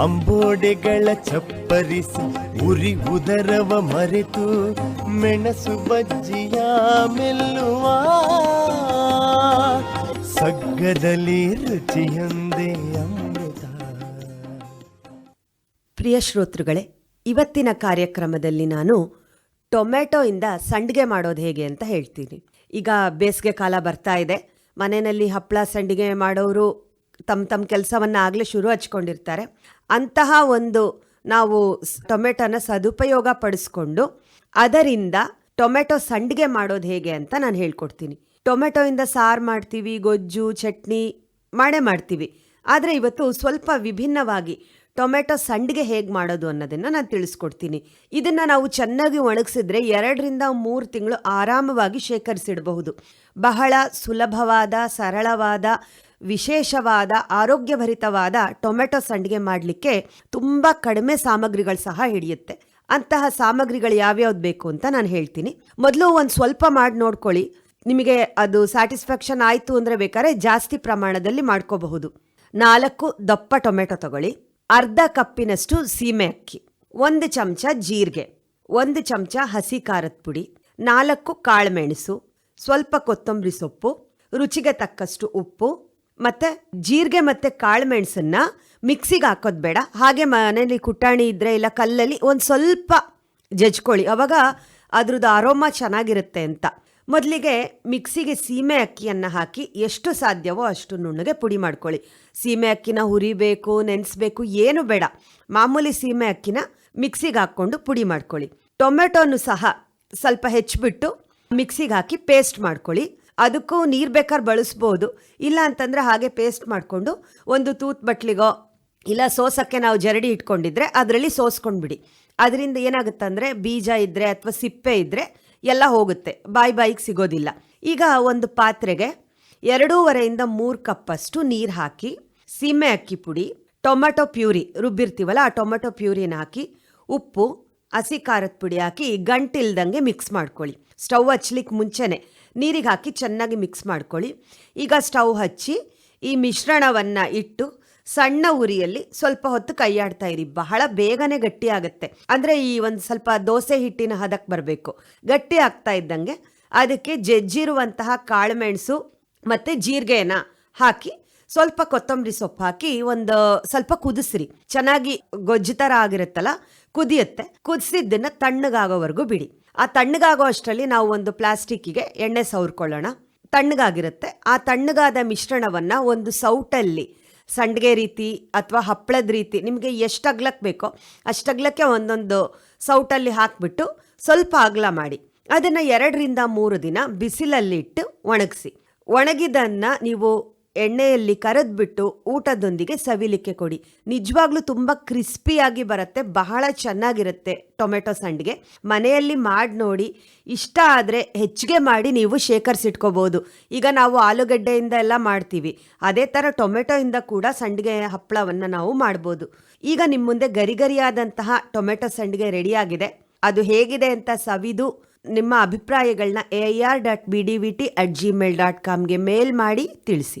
ಅಂಬೋಡೆಗಳ ಚಪ್ಪರಿಸಿ ಉರಿ ಉದರವ ಮರೆತು ಮೆಣಸು ಬಜ್ಜಿಯ ಮೆಲ್ಲುವ ಸಗ್ಗದಲ್ಲಿ ರುಚಿಯೊಂದೇ ಅಮೃತ. ಪ್ರಿಯ ಶ್ರೋತೃಗಳೇ, ಇವತ್ತಿನ ಕಾರ್ಯಕ್ರಮದಲ್ಲಿ ನಾನು ಟೊಮೆಟೊಯಿಂದ ಸಂಡಿಗೆ ಮಾಡೋದು ಹೇಗೆ ಅಂತ ಹೇಳ್ತೀನಿ. ಈಗ ಬೇಸಿಗೆ ಕಾಲ ಬರ್ತಾ ಇದೆ. ಮನೆಯಲ್ಲಿ ಹಪ್ಪಳ ಸಂಡಿಗೆ ಮಾಡೋರು ತಮ್ಮ ತಮ್ಮ ಕೆಲಸವನ್ನು ಆಗಲೇ ಶುರು ಹಚ್ಕೊಂಡಿರ್ತಾರೆ. ಅಂತಹ ಒಂದು ನಾವು ಟೊಮೆಟೊನ ಸದುಪಯೋಗ ಪಡಿಸ್ಕೊಂಡು ಅದರಿಂದ ಟೊಮೆಟೊ ಸಂಡಿಗೆ ಮಾಡೋದು ಹೇಗೆ ಅಂತ ನಾನು ಹೇಳ್ಕೊಡ್ತೀನಿ. ಟೊಮೆಟೊಯಿಂದ ಸಾರು ಮಾಡ್ತೀವಿ, ಗೊಜ್ಜು, ಚಟ್ನಿ ಮಾಡೇ ಮಾಡ್ತೀವಿ. ಆದರೆ ಇವತ್ತು ಸ್ವಲ್ಪ ವಿಭಿನ್ನವಾಗಿ ಟೊಮೆಟೊ ಸಂಡಿಗೆ ಹೇಗೆ ಮಾಡೋದು ಅನ್ನೋದನ್ನು ನಾನು ತಿಳಿಸ್ಕೊಡ್ತೀನಿ. ಇದನ್ನು ನಾವು ಚೆನ್ನಾಗಿ ಒಣಗಿಸಿದ್ರೆ ಎರಡರಿಂದ ಮೂರು ತಿಂಗಳು ಆರಾಮವಾಗಿ ಶೇಖರಿಸಿಡಬಹುದು. ಬಹಳ ಸುಲಭವಾದ, ಸರಳವಾದ ವಿಶೇಷವಾದ ಆರೋಗ್ಯಭರಿತವಾದ ಟೊಮೆಟೊ ಸಂಡಿಗೆ ಮಾಡಲಿಕ್ಕೆ ತುಂಬ ಕಡಿಮೆ ಸಾಮಗ್ರಿಗಳು ಸಹ ಹಿಡಿಯುತ್ತೆ. ಅಂತಹ ಸಾಮಗ್ರಿಗಳು ಯಾವ್ಯಾವ್ದು ಬೇಕು ಅಂತ ನಾನು ಹೇಳ್ತೀನಿ. ಮೊದಲು ಒಂದು ಸ್ವಲ್ಪ ಮಾಡಿ ನೋಡ್ಕೊಳ್ಳಿ. ನಿಮಗೆ ಅದು ಸ್ಯಾಟಿಸ್ಫ್ಯಾಕ್ಷನ್ ಆಯಿತು ಅಂದರೆ ಬೇಕಾದ್ರೆ ಜಾಸ್ತಿ ಪ್ರಮಾಣದಲ್ಲಿ ಮಾಡ್ಕೋಬಹುದು. ನಾಲ್ಕು ದಪ್ಪ ಟೊಮೆಟೊ ತಗೊಳ್ಳಿ. ಅರ್ಧ ಕಪ್ಪಿನಷ್ಟು ಸೀಮೆ ಅಕ್ಕಿ. ಒಂದು ಚಮಚ ಜೀರಿಗೆ. ಒಂದು ಚಮಚ ಹಸಿ ಖಾರದ ಪುಡಿ. ನಾಲ್ಕು ಕಾಳುಮೆಣಸು ಸ್ವಲ್ಪ ಕೊತ್ತಂಬರಿ ಸೊಪ್ಪು. ರುಚಿಗೆ ತಕ್ಕಷ್ಟು ಉಪ್ಪು. ಮತ್ತೆ ಜೀರಿಗೆ ಮತ್ತೆ ಕಾಳುಮೆಣಸನ್ನ ಮಿಕ್ಸಿಗೆ ಹಾಕೋದು ಬೇಡ. ಹಾಗೆ ಮನೇಲಿ ಕುಟ್ಟಾಣಿ ಇದ್ದರೆ ಇಲ್ಲ ಕಲ್ಲಲ್ಲಿ ಒಂದು ಸ್ವಲ್ಪ ಜಜ್ಕೊಳ್ಳಿ ಅವಾಗ ಅದ್ರದ್ದು ಆರೋಮ ಚೆನ್ನಾಗಿರುತ್ತೆ ಅಂತ. ಮೊದಲಿಗೆ ಮಿಕ್ಸಿಗೆ ಸೀಮೆ ಅಕ್ಕಿಯನ್ನು ಹಾಕಿ ಎಷ್ಟು ಸಾಧ್ಯವೋ ಅಷ್ಟು ನುಣ್ಣಗೆ ಪುಡಿ ಮಾಡ್ಕೊಳ್ಳಿ ಸೀಮೆ ಅಕ್ಕಿನ ಹುರಿಬೇಕು, ನೆನೆಸ್ಬೇಕು, ಏನು ಬೇಡ. ಮಾಮೂಲಿ ಸೀಮೆ ಅಕ್ಕಿನ ಮಿಕ್ಸಿಗೆ ಹಾಕ್ಕೊಂಡು ಪುಡಿ ಮಾಡ್ಕೊಳ್ಳಿ ಟೊಮೆಟೊನು ಸಹ ಸ್ವಲ್ಪ ಹೆಚ್ಚಿಬಿಟ್ಟು ಮಿಕ್ಸಿಗೆ ಹಾಕಿ ಪೇಸ್ಟ್ ಮಾಡ್ಕೊಳ್ಳಿ ಅದಕ್ಕೂ ನೀರು ಬೇಕಾದ್ರೆ ಬಳಸ್ಬೋದು. ಇಲ್ಲ ಅಂತಂದರೆ ಹಾಗೆ ಪೇಸ್ಟ್ ಮಾಡಿಕೊಂಡು ಒಂದು ತೂತ್ ಬಟ್ಲಿಗೋ ಇಲ್ಲ ಸೋಸಕ್ಕೆ ನಾವು ಜರಡಿ ಇಟ್ಕೊಂಡಿದ್ರೆ ಅದರಲ್ಲಿ ಸೋಸ್ಕೊಂಡ್ಬಿಡಿ. ಅದರಿಂದ ಏನಾಗುತ್ತಂದರೆ ಬೀಜ ಇದ್ದರೆ ಅಥವಾ ಸಿಪ್ಪೆ ಇದ್ದರೆ ಎಲ್ಲ ಹೋಗುತ್ತೆ. ಬಾಯಿ ಬಾಯಿಗೆ ಸಿಗೋದಿಲ್ಲ. ಈಗ ಒಂದು ಪಾತ್ರೆಗೆ ಎರಡೂವರೆಯಿಂದ ಮೂರು ಕಪ್ಪಷ್ಟು ನೀರು ಹಾಕಿ, ಸೀಮೆ ಅಕ್ಕಿ ಪುಡಿ, ಟೊಮೆಟೊ ಪ್ಯೂರಿ ರುಬ್ಬಿರ್ತೀವಲ್ಲ ಆ ಟೊಮೆಟೊ ಪ್ಯೂರಿನ ಹಾಕಿ, ಉಪ್ಪು ಹಸಿ ಖಾರದ ಪುಡಿ ಹಾಕಿ ಗಂಟಿಲ್ದಂಗೆ ಮಿಕ್ಸ್ ಮಾಡ್ಕೊಳ್ಳಿ. ಸ್ಟವ್ ಹಚ್ಲಿಕ್ಕೆ ಮುಂಚೆನೇ ನೀರಿಗೆ ಹಾಕಿ ಚೆನ್ನಾಗಿ ಮಿಕ್ಸ್ ಮಾಡ್ಕೊಳ್ಳಿ. ಈಗ ಸ್ಟವ್ ಹಚ್ಚಿ ಈ ಮಿಶ್ರಣವನ್ನು ಇಟ್ಟು ಸಣ್ಣ ಉರಿಯಲ್ಲಿ ಸ್ವಲ್ಪ ಹೊತ್ತು ಕೈಯಾಡ್ತಾ ಇರಿ. ಬಹಳ ಬೇಗನೆ ಗಟ್ಟಿ ಆಗುತ್ತೆ. ಅಂದರೆ ಈ ಒಂದು ಸ್ವಲ್ಪ ದೋಸೆ ಹಿಟ್ಟಿನ ಹದಕ್ಕೆ ಬರಬೇಕು. ಗಟ್ಟಿ ಆಗ್ತಾ ಇದ್ದಂಗೆ ಅದಕ್ಕೆ ಜಜ್ಜಿರುವಂತಹ ಕಾಳುಮೆಣಸು ಮತ್ತು ಜೀರಿಗೆನ ಹಾಕಿ ಸ್ವಲ್ಪ ಕೊತ್ತಂಬರಿ ಸೊಪ್ಪು ಹಾಕಿ ಒಂದು ಸ್ವಲ್ಪ ಕುದಿಸ್ರಿ. ಚೆನ್ನಾಗಿ ಗೊಜ್ಜು ಥರ ಆಗಿರುತ್ತಲ್ಲ, ಕುದಿಯುತ್ತೆ. ಕುದಿಸಿದ್ದನ್ನು ತಣ್ಣಗಾಗೋವರೆಗೂ ಬಿಡಿ. ಆ ತಣ್ಣಗಾಗೋ ಅಷ್ಟರಲ್ಲಿ ನಾವು ಒಂದು ಪ್ಲಾಸ್ಟಿಕ್ಕಿಗೆ ಎಣ್ಣೆ ಸವರ್ಕೊಳ್ಳೋಣ. ತಣ್ಣಗಾಗಿರುತ್ತೆ. ಆ ತಣ್ಣಗಾದ ಮಿಶ್ರಣವನ್ನು ಒಂದು ಸೌಟಲ್ಲಿ ಸಂಡಿಗೆ ರೀತಿ ಅಥವಾ ಹಪ್ಪಳದ ರೀತಿ ನಿಮಗೆ ಎಷ್ಟು ಅಗ್ಲಕ್ಕೆ ಬೇಕೋ ಅಷ್ಟು ಅಗ್ಲಕ್ಕೆ ಒಂದೊಂದು ಸೌಟಲ್ಲಿ ಹಾಕಿಬಿಟ್ಟು ಸ್ವಲ್ಪ ಅಗಲ ಮಾಡಿ. ಅದನ್ನು ಎರಡರಿಂದ ಮೂರು ದಿನ ಬಿಸಿಲಲ್ಲಿಟ್ಟು ಒಣಗಿಸಿ. ಒಣಗಿದನ್ನು ನೀವು ಎಣ್ಣೆಯಲ್ಲಿ ಕರೆದ್ಬಿಟ್ಟು ಊಟದೊಂದಿಗೆ ಸವಿಲಿಕ್ಕೆ ಕೊಡಿ. ನಿಜವಾಗ್ಲೂ ತುಂಬ ಕ್ರಿಸ್ಪಿಯಾಗಿ ಬರುತ್ತೆ, ಬಹಳ ಚೆನ್ನಾಗಿರುತ್ತೆ ಟೊಮೆಟೊ ಸಂಡಿಗೆ. ಮನೆಯಲ್ಲಿ ಮಾಡಿ ನೋಡಿ, ಇಷ್ಟ ಆದರೆ ಹೆಚ್ಚಿಗೆ ಮಾಡಿ ನೀವು ಶೇಖರಿಸಿಟ್ಕೋಬೋದು. ಈಗ ನಾವು ಆಲೂಗಡ್ಡೆಯಿಂದ ಎಲ್ಲ ಮಾಡ್ತೀವಿ. ಅದೇ ಥರ ಟೊಮೆಟೊಯಿಂದ ಕೂಡ ಸಂಡಿಗೆ ಹಪ್ಪಳವನ್ನು ನಾವು ಮಾಡ್ಬೋದು. ಈಗ ನಿಮ್ಮ ಮುಂದೆ ಗರಿಗರಿಯಾದಂತಹ ಟೊಮೆಟೊ ಸಂಡಿಗೆ ರೆಡಿಯಾಗಿದೆ. ಅದು ಹೇಗಿದೆ ಅಂತ ಸವಿದು ನಿಮ್ಮ ಅಭಿಪ್ರಾಯಗಳನ್ನ A I R dot B D V T at Gmail dot ಕಾಮ್ಗೆ ಮೇಲ್ ಮಾಡಿ ತಿಳಿಸಿ.